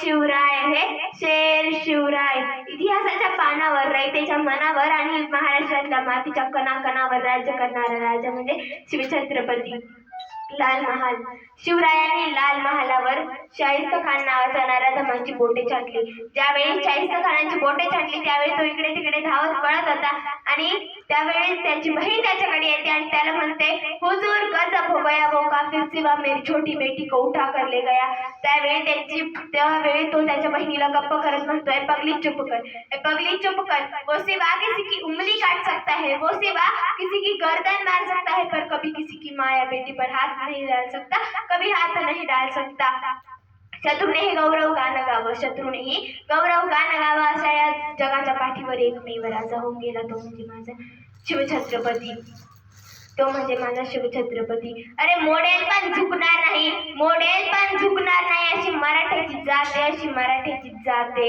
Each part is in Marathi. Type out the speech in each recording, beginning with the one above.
शिवराय हे शेर शिवराय. इतिहासाच्या पानावर रयतेच्या मनावर आणि महाराष्ट्रातल्या मातीच्या कणाकणावर राज्य करणारा राजा म्हणजे शिवछत्रपती लाल महाल. शिवरायांनी लाल महालावर शाहिस्त खान नावाचा नराधमांची बोटे छाटली ज्यावेळी शाहिस्त खानाची बोटे छाटली त्यावेळी तो इकडे तिकडे धावत पळत होता. आणि त्यावेळी त्याची बहीण त्याच्याकडे येते आणि त्याला म्हणते हुजूर गजब हो गया वो काफिर सिवा मेरी छोटी बेटी को उठा गया. त्यावेळी त्याची त्यावेळी तो त्याच्या बहिणीला गप्प करत म्हणतोय पगली चुप कर. पगली चुप कर. वो सिवा किसी की उंगली काट सकता है वो सिवा किसी की गर्दन मार सकता है पर कभी किसी की माया बेटी पर हाथ नहीं डाल सकता कभी हाथ नहीं डाल सकता। शत्रूनेही गौरव गाणं गावं शत्रूनेही गौरव गाणं गावं अशा या जगाच्या पाठीवर एकमेव राजा होऊन गेला तो म्हणजे माझा शिवछत्रपती. तो म्हणजे माझा शिवछत्रपती. अरे मोडेल पण झुकणार नाही मोडेल पण झुकणार नाही अशी मराठ्याची जात आहे अशी मराठ्याची जाते.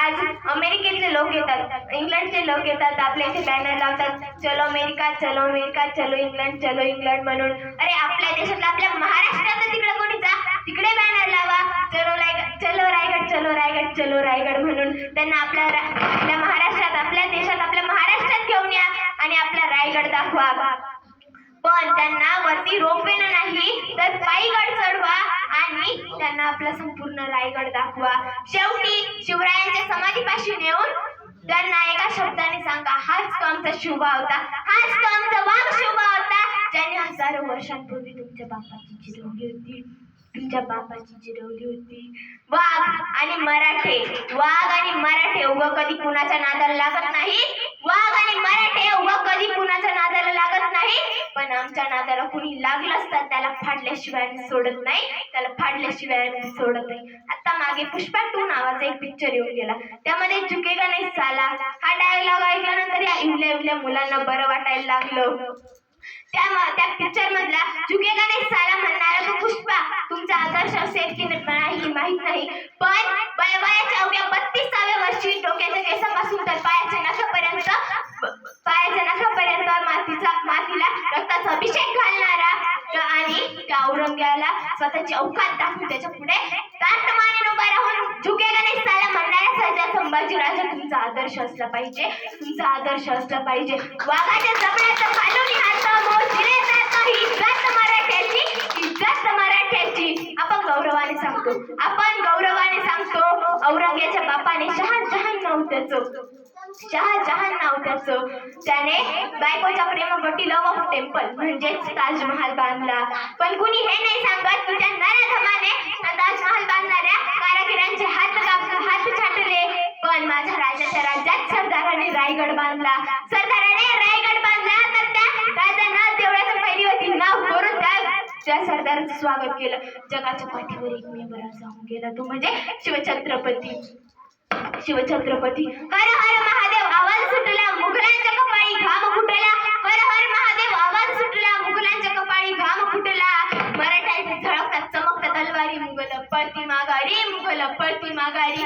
आज अमेरिकेतले लोक येतात. इंग्लंडचे लोक येतात. आपल्या इथे बॅनर लावतात. चलो अमेरिका चलो अमेरिका चलो इंग्लंड चलो इंग्लंड म्हणून. अरे आपल्या देशात आपल्या महाराष्ट्रात तिकडे कोणी जा. तिकडे बॅनर लावा. चलो रायगड चलो रायगड चलो रायगड चलो रायगड म्हणून. त्यांना आपल्या आपल्या महाराष्ट्रात आपल्या देशात आपल्या महाराष्ट्रात घेऊन या आणि आपला रायगड दाखवा. पण त्यांना वरती रोपवेनं नाही तर पायीगड त्यांना आपला संपूर्ण रायगड दाखवा. शेवटी शिवरायांच्या समाधीपाशी नेऊन त्यांना एका शब्दाने सांगा हाच तो आमचा शुभा होता हाच तो आमचा वाघ शुभा होता ज्याने हजारो वर्षांपूर्वी तुमच्या बापाची चिरवली होती. तुमच्या बापाची चिरवली होती. वाघ आणि मराठे. वाघ आणि मराठे उगं कधी कुणाच्या नादाला लागत नाही वाघ आणि मराठे उगं कधी कुणाच्या नादाला लागत नाही पण आमच्या नादाला कुणी लागलं तर त्याला फाडल्याशिवाय आम्ही सोडत नाही. त्याला फाडल्याशिवाय आम्ही सोडत नाही. आता मागे पुष्पा टू नावाचा एक पिक्चर येऊन गेला. त्यामध्ये झुकेगा नाही साला. हा डायलॉग ऐकल्यानंतर या इवल्या इवल्या मुलांना बरं वाटायला लागलं. त्या त्या पिक्चर मधला झुकेगा नाही साला म्हणणारा तो पुष्पा तुमचा आदर्श असेल की नाही माहीत नाही. पण स्वतःची अवकात दाखवून त्याच्या पुढे ताटमाने उभा राहून झुकेगा नाही साला म्हणणाऱ्या सर्जा संभाजीराजा तुमचा आदर्श असला पाहिजे. तुमचा आदर्श असला पाहिजे. वाघाच्या जबड्याचं खालून हात ही इज्जत मराठ्याची इज्जत मराठ्याची. आपण गौरवाने सांगतो. आपण गौरवाने सांगतो. औरंग्याच्या बापाने शहाजहान जहान त्याचं शहाजहान नाव त्याचं. त्याने बायकोच्या प्रेमपट्टी लव ऑफ टेम्पल म्हणजेच ताजमहाल बांधला. पण कुणी हे नाही सांगत तुझ्या त्या नराधमाने ताजमहाल बांधणाऱ्या कारागिरांचे हात काप हात छाटले. पण माझ्या राजाच्या राज्यात सरदाराने रायगड बांधला. सरदाराने रायगड बांधला तर त्या राजानं तेवढ्याच होती नाव करून त्या त्या सरदाराचं स्वागत केलं. जगाच्या पाठीवर एकमेव राजा होऊन गेला. तो म्हणजे शिवछत्रपती. शिवछत्रपती. हर हर महा लपडती माघारी.